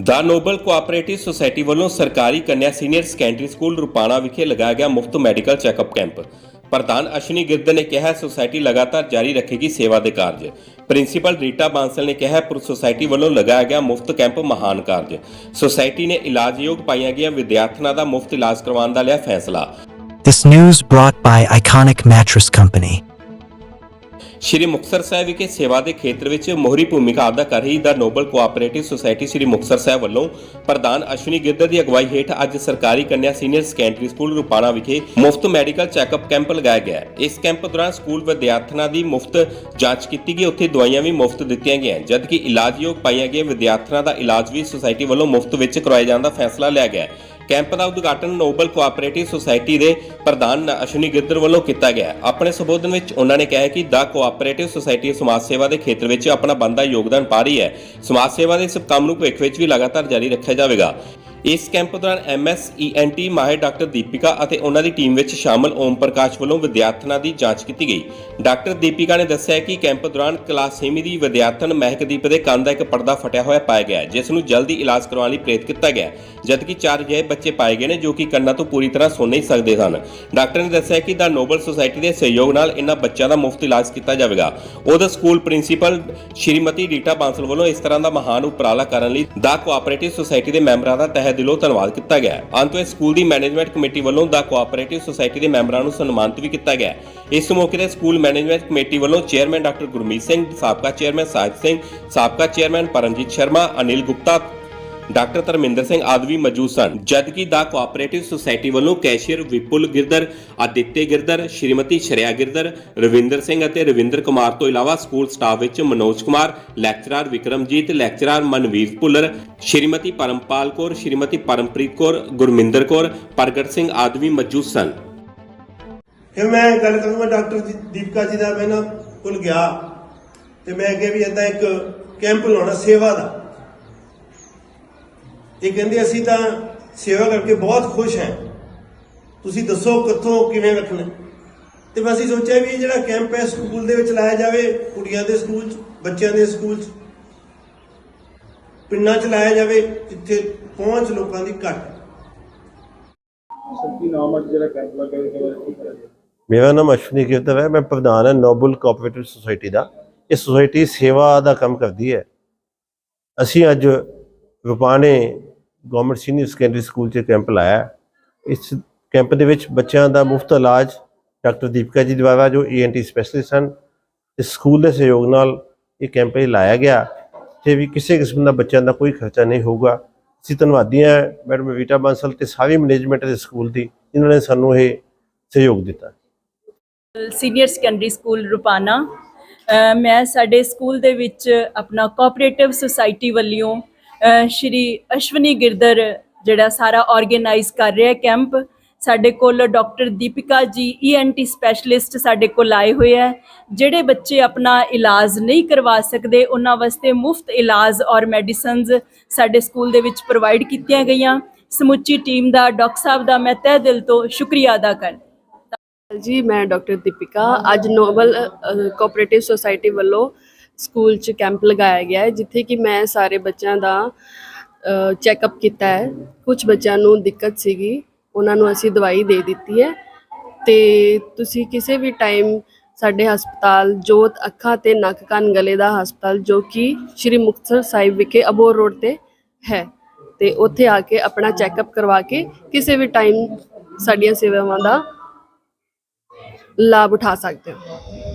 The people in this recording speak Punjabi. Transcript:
ਦਾ ਨੋਬਲ ਕੋਆਪਰੇਟਿਵ ਸੁਸਾਇਟੀ ਵੱਲੋਂ ਸਰਕਾਰੀ ਕੰਨਿਆ ਸੀਨੀਅਰ ਸੈਕੰਡਰੀ ਸਕੂਲ ਰੁਪਾਣਾ ਵਿਖੇ ਲਗਾਇਆ ਗਿਆ ਮੁਫਤ ਮੈਡੀਕਲ ਚੈੱਕਅਪ ਕੈਂਪ। ਪ੍ਰਧਾਨ ਅਸ਼ਵਨੀ ਗਿਰਦ ਨੇ ਕਿਹਾ, ਸੁਸਾਇਟੀ ਲਗਾਤਾਰ ਜਾਰੀ ਰੱਖੇਗੀ ਸੇਵਾ ਦੇ ਕਾਰਜ। ਪ੍ਰਿੰਸੀਪਲ ਰੀਟਾ ਬਾਂਸਲ ਨੇ ਕਿਹਾ, ਪਰ ਸੁਸਾਇਟੀ ਵੱਲੋਂ ਲਗਾਇਆ ਗਿਆ ਮੁਫਤ ਕੈਂਪ ਮਹਾਨ ਕਾਰਜ। ਸੁਸਾਇਟੀ ਨੇ ਇਲਾਜਯੋਗ ਪਾਈਆਂ ਗਈਆਂ ਵਿਦਿਆਰਥਣਾਂ ਦਾ ਮੁਫਤ ਇਲਾਜ ਕਰਵਾਉਣ ਦਾ ਲਿਆ ਫੈਸਲਾ। This news brought by Iconic Mattress Company. ਸ਼੍ਰੀ ਮੁਕਤਸਰ ਸਾਹਿਬ ਵਿਖੇ ਸੇਵਾ ਦੇ ਖੇਤਰ ਵਿੱਚ ਮੋਹਰੀ ਭੂਮਿਕਾ ਅਦਾ ਕਰ ਰਹੀ ਦਾ noble cooperative society Shri Muktsar Sahib ਵੱਲੋਂ ਪ੍ਰਧਾਨ ਅਸ਼ਵਨੀ ਗਿੱਦਰ ਦੀ ਅਗਵਾਈ ਹੇਠ ਅੱਜ ਸਰਕਾਰੀ ਕੰਨਿਆ ਸੀਨੀਅਰ ਸੈਕੰਡਰੀ ਸਕੂਲ ਰੁਪਾਣਾ ਵਿਖੇ ਮੁਫਤ ਮੈਡੀਕਲ ਚੈੱਕਅਪ ਕੈਂਪ ਲਗਾਇਆ ਗਿਆ ਇਸ ਕੈਂਪ ਦੌਰਾਨ ਸਕੂਲ ਵਿਦਿਆਰਥਣਾਂ ਦੀ ਮੁਫਤ ਜਾਂਚ ਕੀਤੀ ਗਈ। ਉੱਥੇ ਦਵਾਈਆਂ ਵੀ ਮੁਫਤ ਦਿੱਤੀਆਂ ਗਈਆਂ ਜਦਕਿ ਇਲਾਜਯੋਗ ਪਾਈਆਂ ਗਏ ਵਿਦਿਆਰਥਣਾਂ ਦਾ ਇਲਾਜ ਵੀ ਸੁਸਾਇਟੀ ਵੱਲੋਂ ਮੁਫਤ ਵਿੱਚ ਕਰਵਾਏ ਜਾਣ ਦਾ ਫੈਸਲਾ ਲਿਆ ਗਿਆ ਕੈਂਪ ਦਾ ਉਦਘਾਟਨ ਨੋਬਲ ਕੋਆਪਰੇਟਿਵ ਸੁਸਾਇਟੀ ਦੇ ਪ੍ਰਧਾਨ ਅਸ਼ਵਨੀ ਗਿੱਦਰ ਵੱਲੋਂ ਕੀਤਾ ਗਿਆ। ਆਪਣੇ ਸੰਬੋਧਨ ਵਿੱਚ ਉਹਨਾਂ ਨੇ ਕਿਹਾ ਕਿ ਦਾ ਕੋਆਪਰੇਟਿਵ ਸੁਸਾਇਟੀ ਸਮਾਜ ਸੇਵਾ ਦੇ ਖੇਤਰ ਵਿੱਚ ਆਪਣਾ ਬੰਦਾ ਯੋਗਦਾਨ ਪਾ ਰਹੀ ਹੈ। ਸਮਾਜ ਸੇਵਾ ਦੇ ਇਸ ਕੰਮ ਨੂੰ ਭਵਿੱਖ ਵਿੱਚ ਵੀ ਲਗਾਤਾਰ ਜਾਰੀ ਰੱਖਿਆ ਜਾਵੇਗਾ। ਇਸ ਕੈਂਪ ਦੌਰਾਨ ਐਮਐਸ ਈਐਨਟੀ ਮਾਹਿਰ ਡਾਕਟਰ ਦੀਪਿਕਾ ਅਤੇ ਉਹਨਾਂ ਦੀ ਟੀਮ ਵਿੱਚ ਸ਼ਾਮਲ ਓਮ ਪ੍ਰਕਾਸ਼ ਵੱਲੋਂ ਵਿਦਿਆਰਥਣਾਂ ਦੀ ਜਾਂਚ ਕੀਤੀ ਗਈ। ਡਾਕਟਰ ਦੀਪਿਕਾ ਨੇ ਦੱਸਿਆ ਕਿ ਕੈਂਪ ਦੌਰਾਨ ਕਲਾਸੇਮੀ ਦੀ ਵਿਦਿਆਰਥਣ ਮਹਿਕਦੀਪ ਦੇ ਕੰਨ ਦਾ ਇੱਕ ਪਰਦਾ ਫਟਿਆ ਹੋਇਆ ਪਾਇਆ ਗਿਆ ਜਿਸ ਨੂੰ ਜਲਦੀ ਇਲਾਜ ਕਰਵਾਉਣ ਲਈ ਪ੍ਰੇਰਿਤ ਕੀਤਾ ਗਿਆ ਜਦਕਿ ਚਾਰ ਅਜਿਹੇ ਬੱਚੇ ਪਾਏ ਗਏ ਨੇ ਜੋ ਕਿ ਕੰਨਾਂ ਤੋਂ ਪੂਰੀ ਤਰ੍ਹਾਂ ਸੁਣ ਨਹੀਂ ਸਕਦੇ ਸਨ। ਡਾਕਟਰ ਨੇ ਦੱਸਿਆ ਕਿ ਦਾ ਨੋਬਲ ਸੁਸਾਇਟੀ ਦੇ ਸਹਿਯੋਗ ਨਾਲ ਇਹਨਾਂ ਬੱਚਿਆਂ ਦਾ ਮੁਫਤ ਇਲਾਜ ਕੀਤਾ ਜਾਵੇਗਾ। ਉਹਦਾ ਸਕੂਲ ਪ੍ਰਿੰਸੀਪਲ ਸ਼੍ਰੀਮਤੀ ਰੀਟਾ ਬਾਂਸਲ ਵੱਲੋਂ ਇਸ ਤਰ੍ਹਾਂ ਦਾ ਮਹਾਨ ਉਪਰਾਲਾ ਕਰਨ ਲਈ ਦਾ ਕੋਆਪਰੇਟਿਵ ਸੁਸਾਇਟੀ ਦੇ ਮੈਂਬਰਾਂ ਦਾ ਤਹਿ ਦਿਲੋਂ ਧੰਨਵਾਦ ਕੀਤਾ ਗਿਆ। ਅੰਤ ਵਿੱਚ ਸਕੂਲ ਦੀ ਮੈਨੇਜਮੈਂਟ ਕਮੇਟੀ ਵੱਲੋਂ ਦਾ ਕੋਆਪਰੇਟਿਵ ਸੁਸਾਇਟੀ ਦੇ ਮੈਂਬਰਾਂ ਨੂੰ ਸਨਮਾਨਿਤ ਵੀ ਕੀਤਾ ਗਿਆ। ਇਸ ਮੌਕੇ ਤੇ ਸਕੂਲ ਮੈਨੇਜਮੈਂਟ ਕਮੇਟੀ ਵੱਲੋਂ ਚੇਅਰਮੈਨ ਡਾਕਟਰ ਗੁਰਮੀਤ ਸਿੰਘ, ਸਾਬਕਾ ਚੇਅਰਮੈਨ ਸਾਹਿਬ ਸਿੰਘ, ਸਾਬਕਾ ਚੇਅਰਮੈਨ ਪਰਮਜੀਤ ਸ਼ਰਮਾ, ਅਨਿਲ ਗੁਪਤਾ ਡਾਕਟਰ ਧਰਮਿੰਦਰ ਸਿੰਘ ਆਦਿ ਵੀ ਮੌਜੂਦ ਸਨ, ਜਦਕਿ ਦਾ ਕੋਆਪਰੇਟਿਵ ਸੁਸਾਇਟੀ ਵੱਲੋਂ ਕੈਸ਼ੀਅਰ ਵਿਪੁਲ ਗਿਰਦਰ ਆਦਿੱਤੇ ਗਿਰਦਰ ਸ਼੍ਰੀਮਤੀ ਸ਼ਰਿਆ ਗਿਰਦਰ ਰਵਿੰਦਰ ਸਿੰਘ ਅਤੇ ਰਵਿੰਦਰ ਕੁਮਾਰ ਤੋਂ ਇਲਾਵਾ ਸਕੂਲ ਸਟਾਫ ਵਿੱਚ ਮਨੋਜ ਕੁਮਾਰ, ਲੈਕਚਰਰ ਵਿਕਰਮਜੀਤ, ਲੈਕਚਰਰ ਮਨਵੀਰ ਭੁੱਲਰ, ਸ਼੍ਰੀਮਤੀ ਪਰਮਪਾਲ ਕੌਰ, ਸ਼੍ਰੀਮਤੀ ਪਰਮਪ੍ਰੀਤ ਕੌਰ, ਗੁਰਮਿੰਦਰ ਕੌਰ, ਪ੍ਰਗਟ ਸਿੰਘ ਆਦਿ ਵੀ ਮੌਜੂਦ ਸਨ। ਫਿਰ ਮੈਂ ਗੱਲ ਕਰੂੰਗਾ ਡਾਕਟਰ ਦੀਪਕਾ ਜੀ ਦਾ, ਮੈਂ ਨਾ ਕੋਲ ਗਿਆ। ਤੇ ਮੈਂ ਕਿਹਾ ਵੀ ਇਦਾਂ ਇੱਕ ਕੈਂਪ ਲਾਉਣਾ, ਸੇਵਾ ਦਾ। ਇਹ ਕਹਿੰਦੇ ਅਸੀਂ ਤਾਂ ਸੇਵਾ ਕਰਕੇ ਬਹੁਤ ਖੁਸ਼ ਹਾਂ। ਤੁਸੀਂ ਦੱਸੋ ਕਿੱਥੋਂ ਕਿਵੇਂ ਰੱਖਣਾ? ਤੇ ਮੈਂ ਅਸੀਂ ਸੋਚਿਆ ਵੀ ਇਹ ਜਿਹੜਾ ਕੈਂਪ ਹੈ ਸਕੂਲ ਦੇ ਵਿੱਚ ਲਾਇਆ ਜਾਵੇ ਕੁੜੀਆਂ ਦੇ ਸਕੂਲ 'ਚ ਬੱਚਿਆਂ ਦੇ ਸਕੂਲ 'ਚ। ਪਿੰਡਾਂ 'ਚ ਲਾਇਆ ਜਾਵੇ ਜਿੱਥੇ ਪਹੁੰਚ ਲੋਕਾਂ ਦੀ ਘੱਟ। ਕੀ ਨਾਮ ਅੱਜ ਜਿਹੜਾ ਕੈਂਪ ਲੱਗਾ ਕਹਿਣਾ ਮੇਰਾ ਨਾਮ ਅਸ਼ਵਨੀ ਕੀਰਤਨ ਹੈ। ਮੈਂ ਪ੍ਰਧਾਨ ਹਾਂ ਨੋਬਲ ਕੋਆਪਰੇਟਿਵ ਸੁਸਾਇਟੀ ਦਾ। ਇਹ ਸੁਸਾਇਟੀ ਸੇਵਾ ਦਾ ਕੰਮ ਕਰਦੀ ਹੈ। ਅਸੀਂ ਅੱਜ Rupana government senior secondary school 'ਚ ਕੈਂਪ ਲਾਇਆ। ਇਸ ਕੈਂਪ ਦੇ ਵਿੱਚ ਬੱਚਿਆਂ ਦਾ ਮੁਫਤ ਇਲਾਜ ਡਾਕਟਰ ਦੀਪਕਾ ਜੀ ਦੁਆਰਾ, ਜੋ ਈਐਨਟੀ ਸਪੈਸ਼ਲਿਸਟ ਹਨ ਇਸ ਸਕੂਲ ਦੇ ਸਹਿਯੋਗ ਨਾਲ ਇਹ ਕੈਂਪ ਲਾਇਆ ਗਿਆ। ਤੇ ਵੀ ਕਿਸੇ ਕਿਸਮ ਦਾ ਬੱਚਿਆਂ ਦਾ ਕੋਈ ਖਰਚਾ ਨਹੀਂ ਹੋਊਗਾ। ਅਸੀਂ ਧੰਨਵਾਦੀ ਹਾਂ ਮੈਡਮ ਵੀਟਾ ਬਾਂਸਲ ਤੇ ਸਾਰੀ ਮੈਨੇਜਮੈਂਟ ਦੇ ਸਕੂਲ ਦੀ ਇਹਨਾਂ ਨੇ ਸਾਨੂੰ ਇਹ ਸਹਿਯੋਗ ਦਿੱਤਾ। Senior secondary school Rupana. ਮੈਂ ਸਾਡੇ ਸਕੂਲ ਦੇ ਵਿੱਚ ਆਪਣਾ ਕੋਆਪਰੇਟਿਵ ਸੁਸਾਇਟੀ ਵੱਲੋਂ ਸ਼੍ਰੀ ਅਸ਼ਵਨੀ ਗਿਰਦਰ ਜਿਹੜਾ ਸਾਰਾ ਆਰਗੇਨਾਈਜ਼ ਕਰ ਰਿਹਾ ਕੈਂਪ ਸਾਡੇ ਕੋਲ ਡਾਕਟਰ ਦੀਪਿਕਾ ਜੀ ਈਐਨਟੀ ਸਪੈਸ਼ਲਿਸਟ ਸਾਡੇ ਕੋਲ ਆਏ ਹੋਏ ਹੈ। ਜਿਹੜੇ ਬੱਚੇ ਆਪਣਾ ਇਲਾਜ ਨਹੀਂ ਕਰਵਾ ਸਕਦੇ, ਉਹਨਾਂ ਵਾਸਤੇ ਮੁਫਤ ਇਲਾਜ ਔਰ ਮੈਡੀਸਿਨਸ ਸਾਡੇ ਸਕੂਲ ਦੇ ਵਿੱਚ ਪ੍ਰੋਵਾਈਡ ਕੀਤੀਆਂ ਗਈਆਂ। ਸਮੁੱਚੀ ਟੀਮ ਦਾ ਡਾਕਟਰ ਸਾਹਿਬ ਦਾ ਮੈਂ ਤਹਿ ਦਿਲ ਤੋਂ ਸ਼ੁਕਰੀਆ ਅਦਾ ਕਰਦੀ ਜੀ, ਮੈਂ ਡਾਕਟਰ ਦੀਪਿਕਾ, ਅੱਜ ਨੋਬਲ ਕੋਆਪਰੇਟਿਵ ਸੁਸਾਇਟੀ ਵੱਲੋਂ ਸਕੂਲ 'ਚ ਕੈਂਪ ਲਗਾਇਆ ਗਿਆ ਹੈ, ਜਿੱਥੇ ਕਿ ਮੈਂ ਸਾਰੇ ਬੱਚਿਆਂ ਦਾ ਚੈੱਕਅਪ ਕੀਤਾ ਹੈ। ਕੁਝ ਬੱਚਿਆਂ ਨੂੰ ਦਿੱਕਤ ਸੀਗੀ, ਉਹਨਾਂ ਨੂੰ ਅਸੀਂ ਦਵਾਈ ਦੇ ਦਿੱਤੀ ਹੈ। ਤੇ ਤੁਸੀਂ ਕਿਸੇ ਵੀ ਟਾਈਮ ਸਾਡੇ ਹਸਪਤਾਲ ਜੋਤ ਅੱਖਾਂ ਤੇ ਨੱਕ ਕੰਨ ਗਲੇ ਦਾ ਹਸਪਤਾਲ, ਜੋ ਕਿ ਸ਼੍ਰੀ ਮੁਕਤਸਰ ਸਾਹਿਬ ਵਿਖੇ ਅਬੋਰ ਰੋਡ ਤੇ ਹੈ। ਤੇ ਉੱਥੇ ਆ ਕੇ ਆਪਣਾ ਚੈੱਕਅਪ ਕਰਵਾ ਕੇ ਕਿਸੇ ਵੀ ਟਾਈਮ ਸਾਡੀਆਂ ਸੇਵਾਵਾਂ ਦਾ ਲਾਭ ਉਠਾ ਸਕਦੇ ਹੋ।